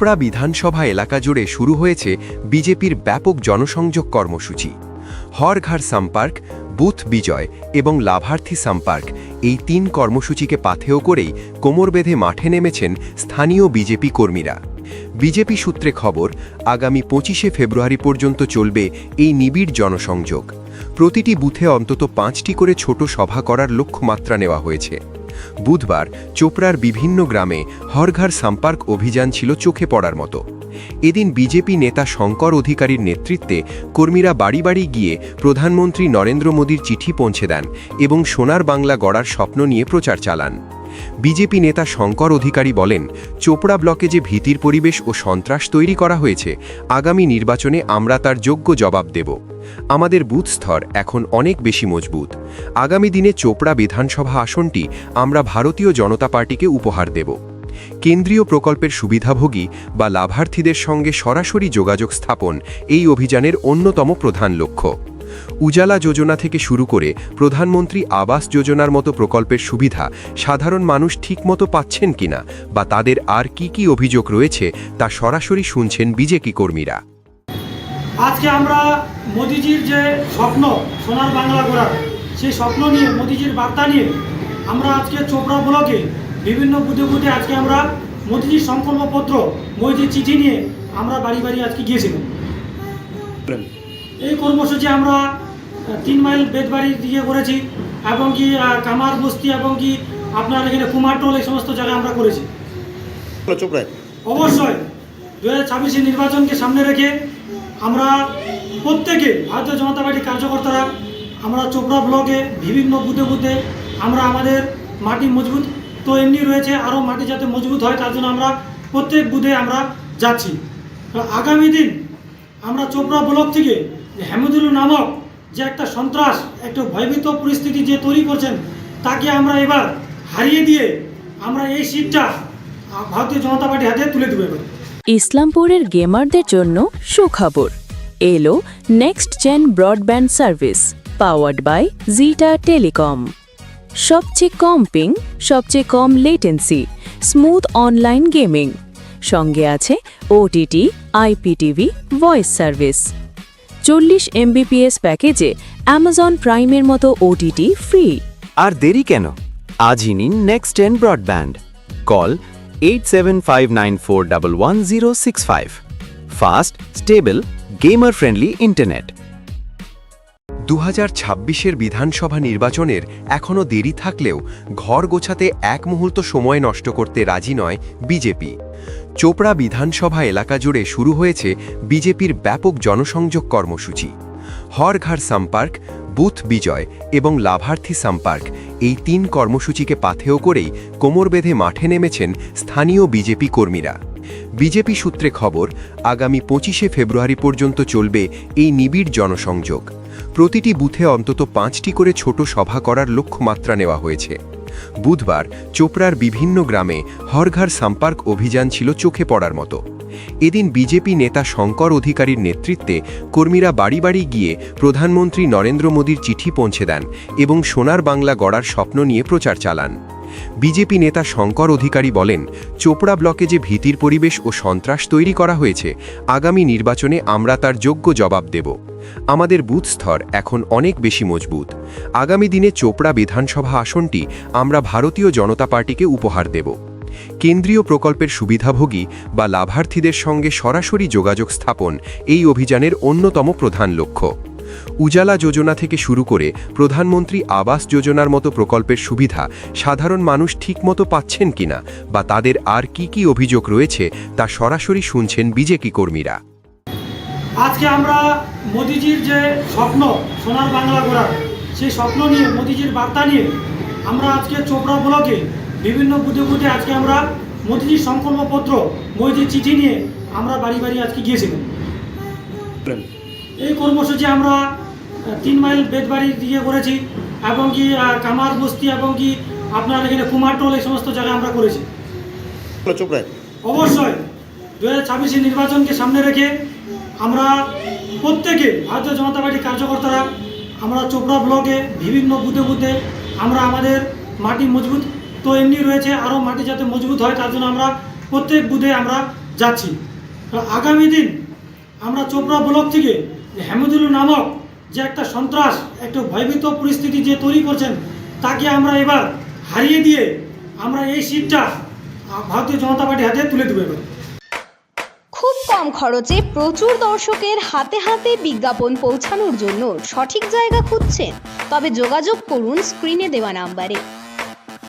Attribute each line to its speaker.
Speaker 1: চোপড়া বিধানসভা এলাকা জুড়ে শুরু হয়েছে বিজেপির ব্যাপক জনসংযোগ কর্মসূচি। হরঘর সম্পর্ক, বুথ বিজয় এবং লাভার্থী সম্পর্ক এই তিন কর্মসূচিকে পাথেয় করেই কোমর বেঁধে মাঠে নেমেছেন স্থানীয় বিজেপি কর্মীরা। বিজেপি সূত্রে খবর, আগামী পঁচিশে ফেব্রুয়ারি পর্যন্ত চলবে এই নিবিড় জনসংযোগ। প্রতিটি বুথে অন্তত পাঁচটি করে ছোট সভা করার লক্ষ্যমাত্রা নেওয়া হয়েছে। বুধবার চোপড়ার বিভিন্ন গ্রামে হরঘর সাম্পার্ক অভিযান ছিল চোখে পড়ার মতো। এদিন বিজেপি নেতা শঙ্কর অধিকারীর নেতৃত্বে কর্মীরা বাড়ি বাড়ি গিয়ে প্রধানমন্ত্রী নরেন্দ্র মোদীর চিঠি পৌঁছে দেন এবং সোনার বাংলা গড়ার স্বপ্ন নিয়ে প্রচার চালান। বিজেপি নেতা শঙ্কর অধিকারী বলেন, চোপড়া ব্লকে যে ভীতির পরিবেশ ও সন্ত্রাস তৈরি করা হয়েছে, আগামী নির্বাচনে আমরা তার যোগ্য জবাব দেব। আমাদের বুথ স্তর এখন অনেক বেশি মজবুত। আগামী দিনে চোপড়া বিধানসভা আসনটি আমরা ভারতীয় জনতা পার্টিকে উপহার দেব। কেন্দ্রীয় প্রকল্পের সুবিধাভোগী বা লাভার্থীদের সঙ্গে সরাসরি যোগাযোগ স্থাপন এই অভিযানের অন্যতম প্রধান লক্ষ্য। উজালা যোজনা থেকে শুরু করে প্রধানমন্ত্রী আবাস যোজনার মতো প্রকল্পের সুবিধা সাধারণ মানুষ ঠিকমতো পাচ্ছেন কিনা বা তাদের আর কি কি অভিযোগ রয়েছে তা সরাসরি শুনছেন বিজেপি কর্মীরা।
Speaker 2: আজকে আমরা মোদিজির যে স্বপ্ন, সোনার বাংলা গড়ার, সেই স্বপ্ন নিয়ে, মোদিজির বার্তা নিয়ে আমরা আজকে চোপড়া ব্লকে বিভিন্ন বুথে বুথে আজকে আমরা মোদিজির সংকল্পপত্র মোদিজির চিঠি নিয়ে আমরা বাড়ি বাড়ি আজকে গিয়েছিলাম। এই কর্মসূচি আমরা তিন মাইল বেদবাড়ি দিয়ে করেছি এবং কি কামার বস্তি এবং কি আপনার এখানে কুমারটোল এই সমস্ত জায়গায় আমরা করেছি। অবশ্যই দু হাজার ছাব্বিশে নির্বাচনকে সামনে রেখে আমরা প্রত্যেকে ভারতীয় জনতা পার্টির কার্যকর্তারা আমরা চোপড়া ব্লকে বিভিন্ন বুথে বুথে আমরা আমাদের মাটি মজবুত তো এমনি রয়েছে আরও মাটি যাতে মজবুত হয় তার জন্য আমরা প্রত্যেক বুথে আমরা যাচ্ছি। আগামী দিন আমরা চোপড়া ব্লক থেকে যে হেমদুল নামক যে একটা সন্ত্রাস, একটা ভয়ভীত পরিস্থিতি যে তৈরি করছেন, তাকে আমরা এবার হারিয়ে দিয়ে আমরা এই সিটটা ভারতীয় জনতা পার্টি হাতে তুলে দেবো এবার।
Speaker 3: ইসলামপুরের গেমারদের জন্য সুখবর। এলো next gen broadband service powered by Zeta telecom সবচেয়ে কম পিং সবচেয়ে কম লেটেন্সি স্মুথ অনলাইন গেমিং সঙ্গে আছে ওটিটি আইপিটিভি ভয়েস সার্ভিস চল্লিশ এমবিপিএস প্যাকেজে অ্যামাজন প্রাইমের মতো ওটিটি ফ্রি
Speaker 4: আর দেরি কেন? আজই নিন next ten broadband call eight seven five nine four double one zero six five fast stable gamer friendly internet
Speaker 1: দু হাজার ছাব্বিশের বিধানসভা নির্বাচনের এখনও দেরি থাকলেও ঘর গোছাতে এক মুহূর্ত সময় নষ্ট করতে রাজি নয় বিজেপি। চোপড়া বিধানসভা এলাকা জুড়ে শুরু হয়েছে বিজেপির ব্যাপক জনসংযোগ কর্মসূচি। হরঘর সম্পর্ক, বুথ বিজয় এবং লাভার্থী সম্পর্ক এই তিন কর্মসূচিকে পাথেয় করেই কোমর বেঁধে মাঠে নেমেছেন স্থানীয় বিজেপি কর্মীরা। বিজেপি সূত্রে খবর, আগামী পঁচিশে ফেব্রুয়ারি পর্যন্ত চলবে এই নিবিড় জনসংযোগ। প্রতিটি বুথে অন্তত পাঁচটি করে ছোট সভা করার লক্ষ্যমাত্রা নেওয়া হয়েছে। বুধবার চোপড়ার বিভিন্ন গ্রামে হরঘর সাম্পার্ক অভিযান ছিল চোখে পড়ার মতো। এদিন বিজেপি নেতা শঙ্কর অধিকারীর নেতৃত্বে কর্মীরা বাড়ি বাড়ি গিয়ে প্রধানমন্ত্রী নরেন্দ্র মোদীর চিঠি পৌঁছে দেন এবং সোনার বাংলা গড়ার স্বপ্ন নিয়ে প্রচার চালান। বিজেপি নেতা শঙ্কর অধিকারী বলেন, চোপড়া ব্লকে যে ভীতির পরিবেশ ও সন্ত্রাস তৈরি করা হয়েছে, আগামী নির্বাচনে আমরা তার যোগ্য জবাব দেব। আমাদের বুথ স্তর এখন অনেক বেশি মজবুত। আগামী দিনে চোপড়া বিধানসভা আসনটি আমরা ভারতীয় জনতা পার্টিকে উপহার দেব। কেন্দ্রীয় প্রকল্পের সুবিধাভোগী বা লাভার্থীদের সঙ্গে সরাসরি যোগাযোগ স্থাপন এই অভিযানের অন্যতম প্রধান লক্ষ্য। উজালা যোজনা থেকে শুরু করে প্রধানমন্ত্রী আবাস যোজনার মতো প্রকল্পের সুবিধা সাধারণ মানুষ ঠিকমতো পাচ্ছেন কিনা বা তাদের আর কি কি অভিযোগ রয়েছে তা সরাসরি শুনছেন বিজেপি কর্মীরা।
Speaker 2: আজকে আমরা মোদিজির যে স্বপ্ন, সোনার বাংলা গড়ার, সেই স্বপ্ন নিয়ে, মোদিজির বার্তা নিয়ে আমরা আজকে চোপড়া ব্লকে বিভিন্ন বুথে বুথে আজকে আমরা মোদিজির সংকল্পপত্র মোদিজির চিঠি নিয়ে আমরা বাড়ি বাড়ি আজকে গিয়েছিলাম। এই কর্মসূচি আমরা তিন মাইল বেদবাড়ি দিয়ে করেছি এবং কি কামার বস্তি এবং কি আপনার এখানে কুমারটোল এই সমস্ত জায়গায় আমরা করেছি। অবশ্যই দু হাজার ছাব্বিশে নির্বাচনকে সামনে রেখে আমরা প্রত্যেকে ভারতীয় জনতা পার্টির কার্যকর্তারা আমরা চোপড়া ব্লকে বিভিন্ন বুথে বুথে আমরা আমাদের মাটি মজবুত তো এমনি রয়েছে আরও মাটি যাতে মজবুত হয় তার জন্য আমরা প্রত্যেক বুথে আমরা যাচ্ছি। আগামী দিন আমরা চোপড়া ব্লক থেকে যে নামক যে একটা সন্ত্রাস, একটা ভয়ভীত পরিস্থিতি যে তৈরি করছেন, তাকে আমরা এবার হারিয়ে দিয়ে আমরা এই সিটটা ভারতীয় জনতা পার্টি হাতে তুলে দেবো এবার।
Speaker 5: খুব কম খরচে প্রচুর দর্শকের হাতে হাতে বিজ্ঞাপন পৌঁছানোর জন্য সঠিক জায়গা খুঁজছেন। তবে যোগাযোগ করুন স্ক্রিনে দেওয়া নাম্বারে।